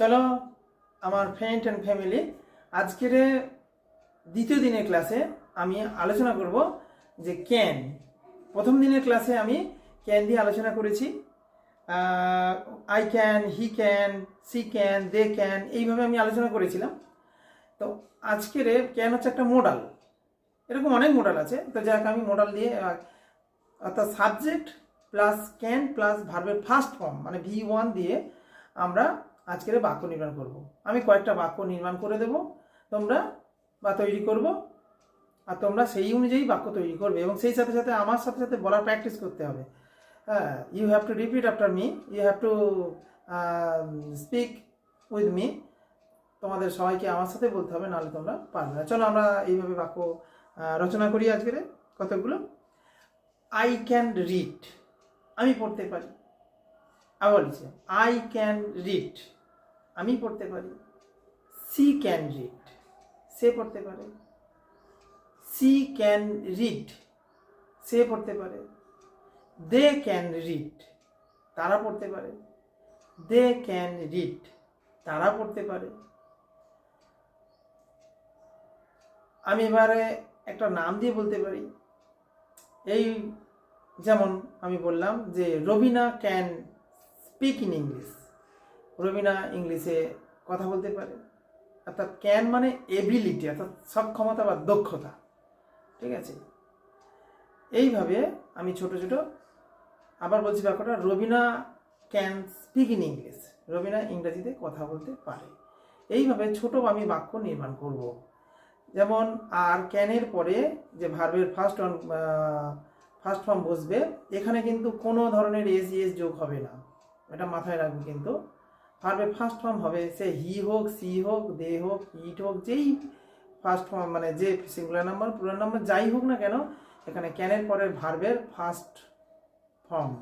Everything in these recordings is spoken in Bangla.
চলো আমার ফ্রেন্ড অ্যান্ড ফ্যামিলি আজকের দ্বিতীয় দিনের ক্লাসে আমি আলোচনা করব যে ক্যান প্রথম দিনের ক্লাসে আমি ক্যান দিয়ে আলোচনা করেছি। I can he can she can they can এইভাবে আমি আলোচনা করেছিলাম। তো আজকের ক্যান হচ্ছে একটা মোডাল এরকম অনেক মোডাল আছে। তো যাক আমি মোডাল দিয়ে অর্থাৎ সাবজেক্ট প্লাস ক্যান প্লাস ভার্বের ফার্স্ট ফর্ম মানে ভি ওয়ান দিয়ে আমরা আজকের বাক্য নির্মাণ করব। আমি কয়েকটা বাক্য নির্মাণ করে দেব, তোমরা বা তৈরি করব, আর তোমরা সেই অনুযায়ী বাক্য তৈরি করবে এবং সেই সাথে সাথে আমার সাথে সাথে বলার প্র্যাকটিস করতে হবে। হ্যাঁ you have to repeat after me you have to speak with me তোমাদের সবাইকে আমার সাথে বলতে হবে, নাহলে তোমরা পারবে না। চলো আমরা এইভাবে বাক্য রচনা করি আজকের কতগুলো আই ক্যান রিড আমি পড়তে পারি। আবার লিখছে আই ক্যান রিড আমি পড়তে পারি সি ক্যান রিড সে পড়তে পারে সি ক্যান রিড সে পড়তে পারে দে ক্যান রিড তারা পড়তে পারে দে ক্যান রিড তারা পড়তে পারে। আমি এবারে একটা নাম দিয়ে বলতে পারি। এই যেমন আমি বললাম যে Rabina can speak in English Rabina ইংলিশে কথা বলতে পারে। অর্থাৎ ক্যান মানে এবিলিটি অর্থাৎ সক্ষমতা বা দক্ষতা। ঠিক আছে? এইভাবে আমি ছোট ছোট আবার বলছি ব্যাপারটা, Rabina can speak in English Rabina ইংরাজিতে কথা বলতে পারে। এইভাবে ছোট আমি বাক্য নির্মাণ করব। যেমন, আর ক্যানের পরে যে ভার্বের ফার্স্ট অন ফার্স্ট ফর্ম বসবে, এখানে কিন্তু কোনো ধরনের এস ইএস যোগ হবে না। এটা মাথায় রাখব কিন্তু। ভার্বের ফার্স্ট ফর্ম হবে সে হি হোক সি হোক দে হোক ইট হোক, যেই ফার্স্ট ফর্ম মানে যে সিঙ্গুলার নাম্বার পুরান নাম্বার যাই হোক না কেন, এখানে ক্যানের পরের ভার্বের ফার্স্ট ফর্ম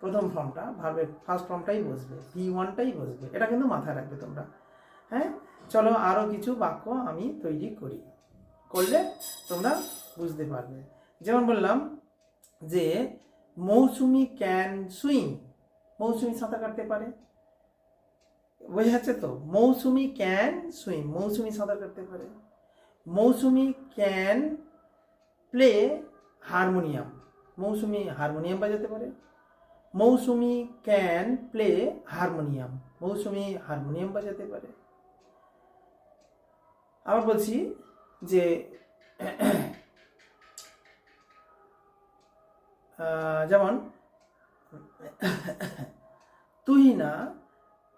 প্রথম ফর্মটা ভার্বের ফার্স্ট ফর্মটাই বসবে ভি ওয়ানটাই বসবে, এটা কিন্তু মাথায় রাখবে তোমরা। হ্যাঁ? চলো আরও কিছু বাক্য আমি তৈরি করি, করলে তোমরা বুঝতে পারবে। যেমন বললাম যে, মৌসুমি ক্যান সুইম মৌসুমি সাঁতার কাটতে পারে। বোঝা যাচ্ছে তো, মৌসুমি ক্যান সুইম, মৌসুমি সাঁতার কাটতে পারে। Mousumi can play harmonium, Mousumi harmonium বাজাতে পারে। Mousumi can play harmonium, Mousumi harmonium বাজাতে পারে। আবার বলছি যে যেমন Tuhina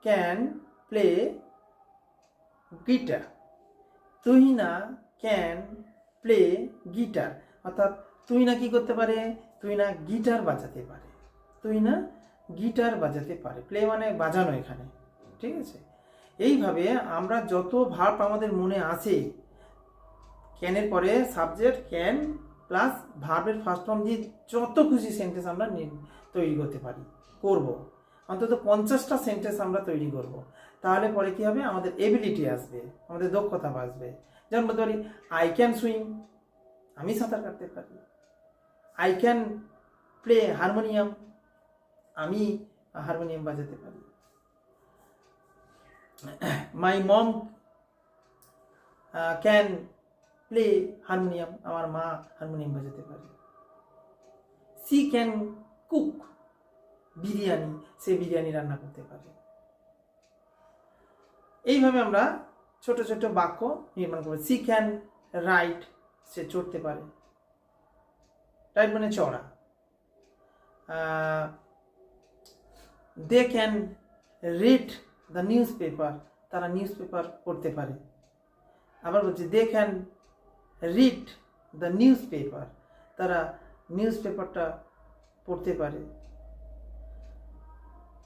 can play guitar Tuhina can play guitar অর্থাৎ তুহিনা কি করতে পারে? তুহিনা গিটার বাজাতে পারে। তুহিনা গিটার বাজাতে পারে। প্লে মানে বাজানো এখানে। ঠিক আছে? এইভাবে আমরা যত ভাব আমাদের মনে আসে ক্যানের পরে সাবজেক্ট ক্যান প্লাস ভার্বের ফার্স্ট ফর্ম দিয়ে যত খুশি সেন্টেন্স আমরা তৈরি করতে পারি, করব। অন্তত পঞ্চাশটা সেন্টেন্স আমরা তৈরি করব। তাহলে পরে কি হবে? আমাদের এবিলিটি আসবে, আমাদের দক্ষতা আসবে যেমন বলতে পারি আই ক্যান সুইম আমি সাঁতার কাটতে পারি। আই ক্যান প্লে হারমোনিয়াম আমি হারমোনিয়াম বাজাতে পারি। My mom can play harmonium আমার মা হারমোনিয়াম বাজাতে পারে। সি ক্যান কুক বিরিয়ানি, সে বিরিয়ানি রান্না করতে পারে। এইভাবে আমরা ছোট ছোট বাক্য নির্মাণ করব সি ক্যান রাইট সে চড়তে পারে। রাইট মানে চড়া। They can read the newspaper তারা নিউজ পেপার পড়তে পারে। আবার বলছি they can read the newspaper তারা নিউজ পেপারটা পড়তে পারে।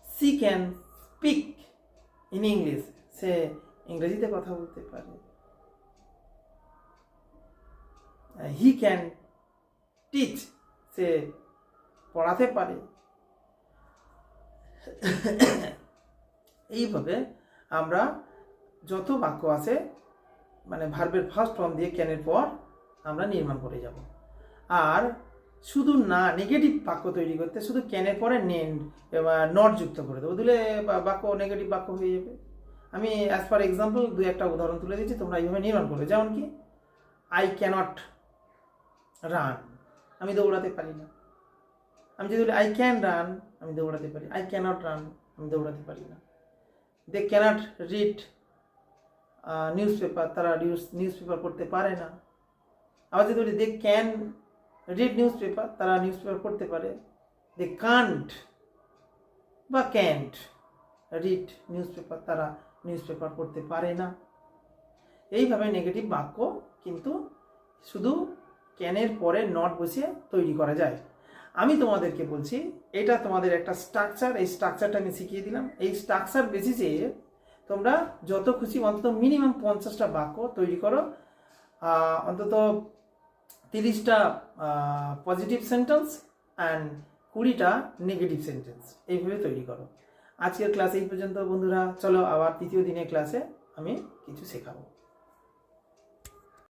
She can speak in English সে ইংরেজিতে কথা বলতে পারে। হি ক্যান টিচ সে পড়াতে পারে। এইভাবে আমরা যত বাক্য আছে মানে ভার্বের ফার্স্ট ফর্ম দিয়ে ক্যানের পর আমরা নির্মাণ করে যাব। আর শুধু না নেগেটিভ বাক্য তৈরি করতে শুধু ক্যানের পরে নেন নট যুক্ত করে দেবো। দিলে বাক্য নেগেটিভ বাক্য হয়ে যাবে। আমি অ্যাজ পার এক্সাম্পল দু একটা উদাহরণ তুলে দিচ্ছি তোমরা এইভাবে নির্মাণ করবে। যেমন কি আই ক্যানট রান আমি দৌড়াতে পারি না। আমি যদি বলি আই ক্যান রান আমি দৌড়াতে পারি। আই ক্যানট রান আমি দৌড়াতে পারি না। They cannot read newspaper তারা নিউজ নিউজ পেপার পড়তে পারে না। আবার যদি বলি they can read newspaper তারা নিউজ পেপার পড়তে পারে। দে কান্ট বা ক্যান্ট রিড নিউজ পেপার তারা নিউজ পেপার পড়তে পারে না। এইভাবে নেগেটিভ বাক্য কিন্তু শুধু ক্যানের পরে নট বসিয়ে তৈরি করা যায়। আমি তোমাদেরকে বলছি, এটা তোমাদের একটা স্ট্রাকচার এই স্ট্রাকচারটা আমি শিখিয়ে দিলাম। এই স্ট্রাকচার বেসিসে তোমরা যত খুশি অন্তত মিনিমাম পঞ্চাশটা বাক্য তৈরি করো। অন্তত তিরিশটা পজিটিভ সেন্টেন্স অ্যান্ড কুড়িটা নেগেটিভ সেন্টেন্স এইভাবে তৈরি করো। আজকের ক্লাস এই পর্যন্ত বন্ধুরা, চলো আবার তৃতীয় দিনের ক্লাসে আমি কিছু শেখাবো।